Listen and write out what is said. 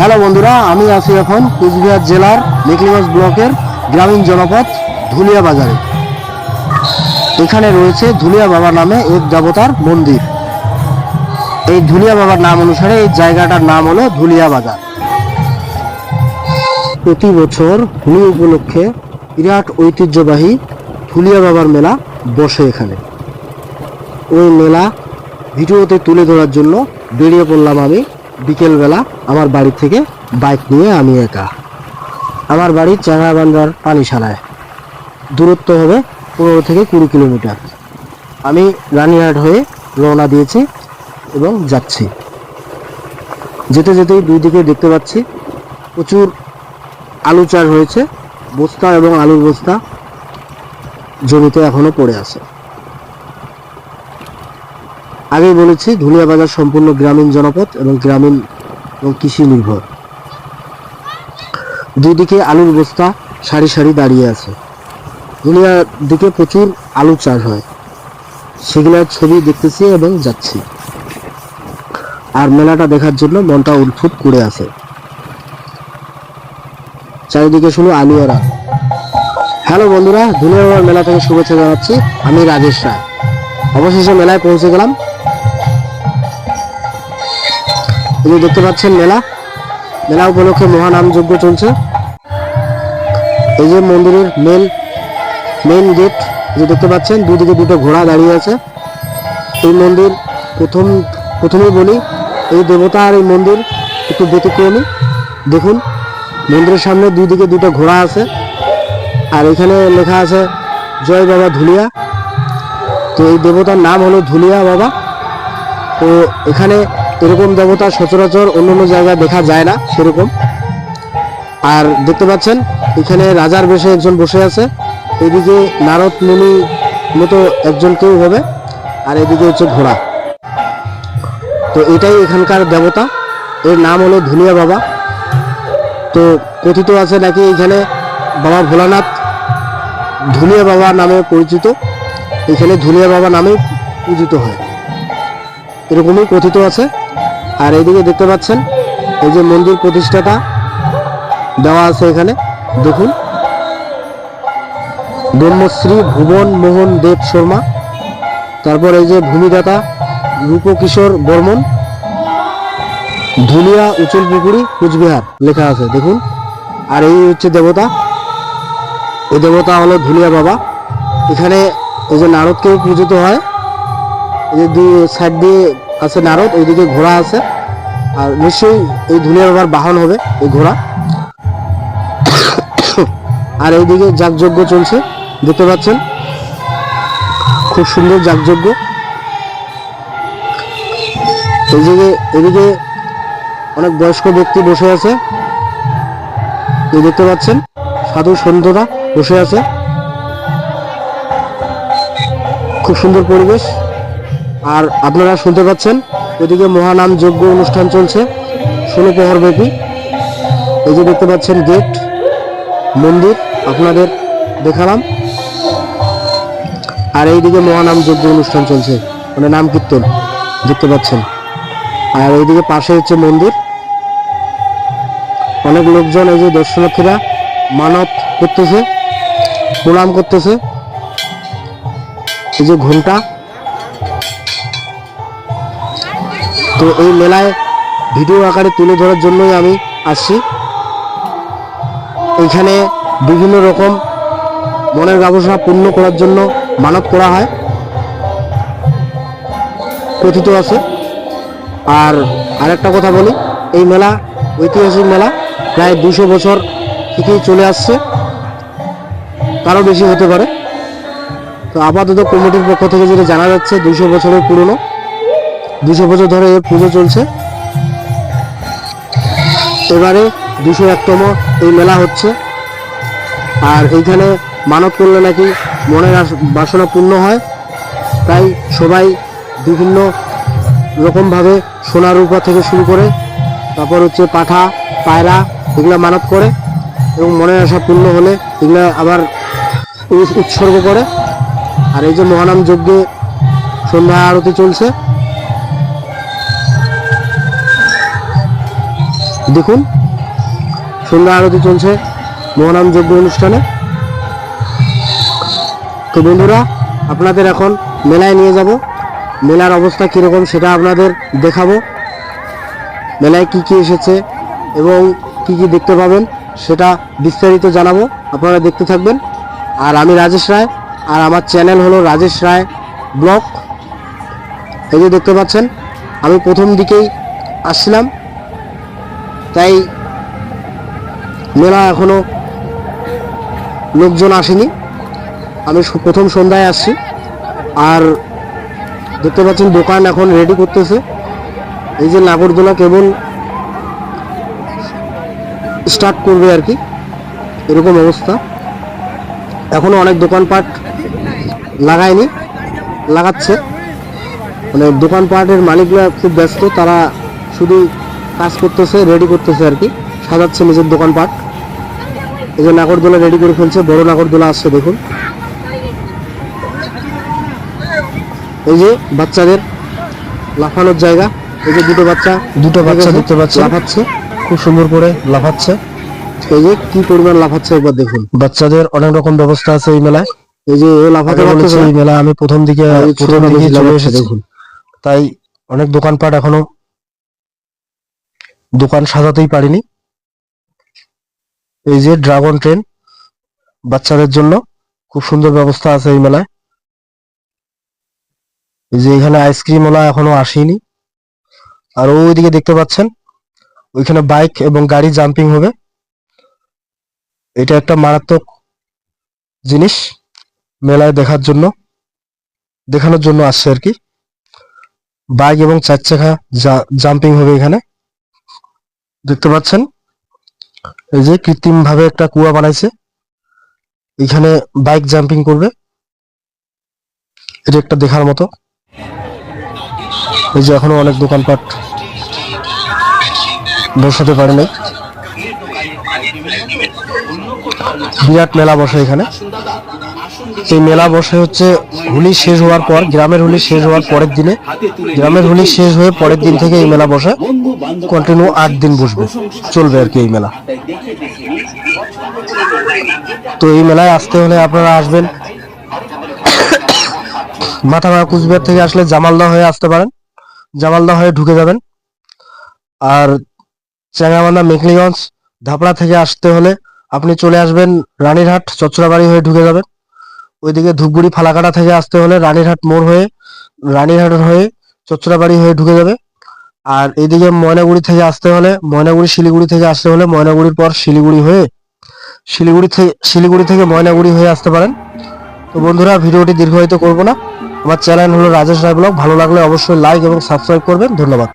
Hello বন্ধুরা, আমি আছি এখন কুচবিহার জেলার মেকলিগঞ্জ ব্লকের গ্রামীণ জনপদ ধুলিয়া বাজারে। এখানে রয়েছে ধুলিয়া বাবা নামে এক দেবতার মন্দির। এই ধুলিয়া বাবার নাম অনুসারে এই জায়গাটার নাম হলো ধুলিয়া বাজার। প্রতি বছর হোলি উপলক্ষে বিরাট ঐতিহ্যবাহী ধুলিয়া বাবার মেলা বসে এখানে। ওই মেলা ভিডিওতে তুলে ধরার জন্য বেরিয়ে পড়লাম আমি। বিকেলবেলা আমার বাড়ি থেকে বাইক নিয়ে আমি একা। আমার বাড়ি চাঙ্গাবান্ধার পানিশালায়। দূরত্ব হবে পনেরো থেকে কুড়ি কিলোমিটার। আমি রানিহাট হয়ে রওনা দিয়েছি এবং যাচ্ছি। যেতে যেতেই দুই দিকে দেখতে পাচ্ছি প্রচুর আলু চাষ হয়েছে, বস্তা এবং আলুর বস্তা জমিতে এখনও পড়ে আছে। আগেই বলেছি, ধুলিয়া বাজার সম্পূর্ণ গ্রামীণ জনপদ এবং গ্রামীণ এবং কৃষি নির্ভর। দুই দিকে আলুর বস্তা, সারি সারি দাঁড়িয়ে আছে। ধুলিয়ার দিকে প্রচুর আলু চাষ হয়। সেগুলোর ছবি দেখতেছি এবং যাচ্ছি। আর মেলাটা দেখার জন্য মনটা উদ্ভুত করে আছে। চারিদিকে শুধু আলু হ্যালো বন্ধুরা, ধুলিয়া মেলা থেকে শুভেচ্ছা জানাচ্ছি। আমি রাজেশ রায়। অবশেষে মেলায় পৌঁছে গেলাম। এই দেখতে পাচ্ছেন মেলা। মেলা উপলক্ষে মহানাম যজ্ঞ চলছে। এই যে মন্দিরের মেন মেন গেট যে দেখতে পাচ্ছেন, দুদিকে দুটো ঘোড়া দাঁড়িয়ে আছে। এই মন্দির প্রথম, প্রথমেই বলি, এই দেবতা আর এই মন্দির একটু ব্যতিক্রমী। দেখুন, মন্দিরের সামনে দুই দিকে দুটো ঘোড়া আছে। আর এখানে লেখা আছে, জয় বাবা ধুলিয়া। তো এই দেবতার নাম হলো ধুলিয়া বাবা। তো এখানে এরকম দেবতা সচরাচর অন্য অন্য জায়গায় দেখা যায় না সেরকম। আর দেখতে পাচ্ছেন, এখানে রাজার বেশে একজন বসে আছে। এদিকে নারদ মুনি মতো একজন কেউ হবে, আর এদিকে হচ্ছে ঘোড়া। তো এটাই এখানকার দেবতা। এর নাম হলো ধুনিয়া বাবা। তো কথিত আছে নাকি এখানে বাবা ভোলানাথ ধুনিয়া বাবা নামে পরিচিত। এখানে ধুলিয়া বাবা নামে পূজিত হয়। এরকমই কথিত আছে। আর এইদিকে দেখতে পাচ্ছেন, এই যে মন্দির প্রতিষ্ঠাতা দেওয়া আছে এখানে, দেখুন। ব্রহ্মশ্রী ভুবন মোহন দেব শর্মা, তারপর এই যে ভূমিদাতা রূপকিশোর বর্মন, ধুলিয়া উচল পুকুরি, কুচবিহার লেখা আছে, দেখুন। আর এই হচ্ছে দেবতা, এই দেবতা হলো ধুলিয়া বাবা। এখানে এই যে নারদকেও পূজিত হয়, এই যে সাইড দিয়ে আছে নারদ, ওইদিকে ঘোড়া আছে। আর নিশ্চয়ই এই ধুলিয়া বাবার বাহন হবে, এই ঘোড়া। আর এইদিকে যাগযজ্ঞ চলছে, দেখতে পাচ্ছেন? খুব সুন্দর যাগযজ্ঞ। এইদিকে এদিকে অনেক বয়স্ক ব্যক্তি বসে আছে। এই দেখতে পাচ্ছেন? সাধু সন্ধ্যরা বসে আছে। খুব সুন্দর পরিবেশ। আর আপনারা শুনতে পাচ্ছেন ওইদিকে মহানাম যজ্ঞ অনুষ্ঠান চলছে, ষোলো প্রহর ব্যাপী। এই যে দেখতে পাচ্ছেন গেট, মন্দির, আপনাদের দেখালাম। আর এইদিকে মহানাম যজ্ঞ অনুষ্ঠান চলছে মানে নাম কীর্তন, দেখতে পাচ্ছেন। আর এইদিকে পাশে হচ্ছে মন্দির। অনেক লোকজন এই যে দর্শনার্থীরা মানত করতেছে, প্রণাম করতেছে। এই যে ঘণ্টা তো এই মেলায় ভিডিও আকারে তুলে ধরার জন্যই আমি আসছি। এইখানে বিভিন্ন রকম মনের ব্যবসা পূর্ণ করার জন্য মানত করা হয়। কথিত আছে। আর আরেকটা কথা বলি, এই মেলা ঐতিহাসিক মেলা, প্রায় দুশো বছর থেকেই চলে আসছে। তারও বেশি হতে পারে। তো আপাতত কমিটির পক্ষ থেকে যেটা জানা যাচ্ছে, দুশো বছরের পুরনো। দুশো বছর ধরে এর পুজো চলছে। এবারে দুশো একতম এই মেলা হচ্ছে। আর এইখানে মানত করলে নাকি মনের বাসনা পূর্ণ হয়। তাই সবাই বিভিন্ন রকমভাবে সোনার রূপা থেকে শুরু করে, তারপর হচ্ছে পাঠা, পায়রা, এগুলো মানত করে এবং মনের আশা পূর্ণ হলে এগুলো আবার উৎ- উৎসর্গ করে। আর এই যে মহানাম যজ্ঞে সন্ধ্যা আরতি চলছে দেখুন, সন্ধ্যা আরতি চলছে মহানাম যজ্ঞ অনুষ্ঠানে। তো বন্ধুরা, আপনাদের এখন মেলায় নিয়ে যাব। মেলার অবস্থা কীরকম সেটা আপনাদের দেখাবো। মেলায় কি কি এসেছে এবং কি কি দেখতে পাবেন সেটা বিস্তারিত জানাব। আপনারা দেখতে থাকবেন। আর আমি রাজেশ রায়, আর আমার চ্যানেল হলো রাজেশ রায় ব্লগ। এই যে দেখতে পাচ্ছেন, আমি প্রথম দিকেই আসছিলাম। তাই মেলা এখনও লোকজন আসেনি। আমি প্রথম সন্ধ্যায় আসছি। আর দেখতে পাচ্ছেন দোকান এখন রেডি করতেছে। এই যে নাগরদোলা কেবল স্টার্ট করবে আর কি। এরকম অবস্থা। এখনও অনেক দোকানপাট লাগায়নি, লাগাচ্ছে। মানে দোকানপাটের মালিকরা খুব ব্যস্ত, তারা শুধু কাজ করতেছে রেডি করতেছে আর কি। সাজাচ্ছে নিজের দোকানপাট। এই যে নাগরদোলা রেডি করে ফেলছে বড় নাগরদোলা আসছে দেখুন। এই যে বাচ্চাদের লাফানোর জায়গা এই যে দুটো বাচ্চা দুটো বাচ্চা দেখতে পাচ্ছেন। লাফাচ্ছে। খুব সুন্দর করে লাফাচ্ছে। এই যে কি পরিমাণ লাফাচ্ছে একবার দেখুন। বাচ্চাদের অনেক রকম ব্যবস্থা আছে এই মেলায়। এই যে লাফাতে আগে এই মেলা আমি প্রথম দিকে প্রথম দিকে চলে এসেছি। দেখুন। তাই অনেক দোকানপাট এখনও দোকান সাজাতেই পারিনি। এই যে ড্রাগন ট্রেন বাচ্চাদের জন্য, খুব সুন্দর ব্যবস্থা আছে এই মেলায়। এই যে এখানে আইসক্রিম ওলা এখনও আসেনি। আর ওইদিকে দেখতে পাচ্ছেন, ওইখানে বাইক এবং গাড়ি জাম্পিং হবে। এটা একটা মারাত্মক জিনিস মেলায় দেখার জন্য, দেখানোর জন্য আসছে আর কি। বাইক এবং চার চাকা জাম্পিং হবে এখানে। দেখতে পাচ্ছেন? এই যে কৃত্রিম ভাবে একটা কুয়া বানাইছে। এখানে বাইক জাম্পিং করবে। এটা একটা দেখার মতো। এই যে এখনও অনেক দোকানপাট বসাতে পারে নাই। বিরাট মেলা বসে এখানে। এই মেলা বসে হচ্ছে হোলি শেষ হওয়ার পর, গ্রামের হোলি শেষ হওয়ার পরের দিনে, গ্রামের হোলি শেষ হয়ে পরের দিন থেকে এই মেলা বসে কন্টিনিউ আট দিন বসবে, চলবে আর কি এই মেলা। তো এই মেলায় আসতে হলে আপনারা আসবেন। মাথাভাঙা কুচবিহার থেকে আসলে জামালদা হয়ে আসতে পারেন। জামালদা হয়ে ঢুকে যাবেন। আর চ্যাংরাবান্ধা মেকলিগঞ্জ ধাপড়া থেকে আসতে হলে আপনি চলে আসবেন রানীরহাট, চচ্চড়াবাড়ি হয়ে ঢুকে যাবেন। ওইদিকে ধূপগুড়ি ফালাকাটা থেকে আসতে হলে রানীরহাট মোড় হয়ে, রানীরহাট হয়ে চচ্চড়াবাড়ি হয়ে ঢুকে যাবে। আর এইদিকে ময়নাগুড়ি থেকে আসতে হলে, ময়নাগুড়ি, শিলিগুড়ি থেকে আসতে হলে ময়নাগুড়ির পর শিলিগুড়ি হয়ে, শিলিগুড়ি থেকে শিলিগুড়ি থেকে ময়নাগুড়ি হয়ে আসতে পারেন। তো বন্ধুরা, ভিডিওটি দীর্ঘায়িত করব না। আমার চ্যানেল হলো রাজেশ রায় ব্লগ। ভালো লাগলে অবশ্যই লাইক এবং সাবস্ক্রাইব করবেন। ধন্যবাদ।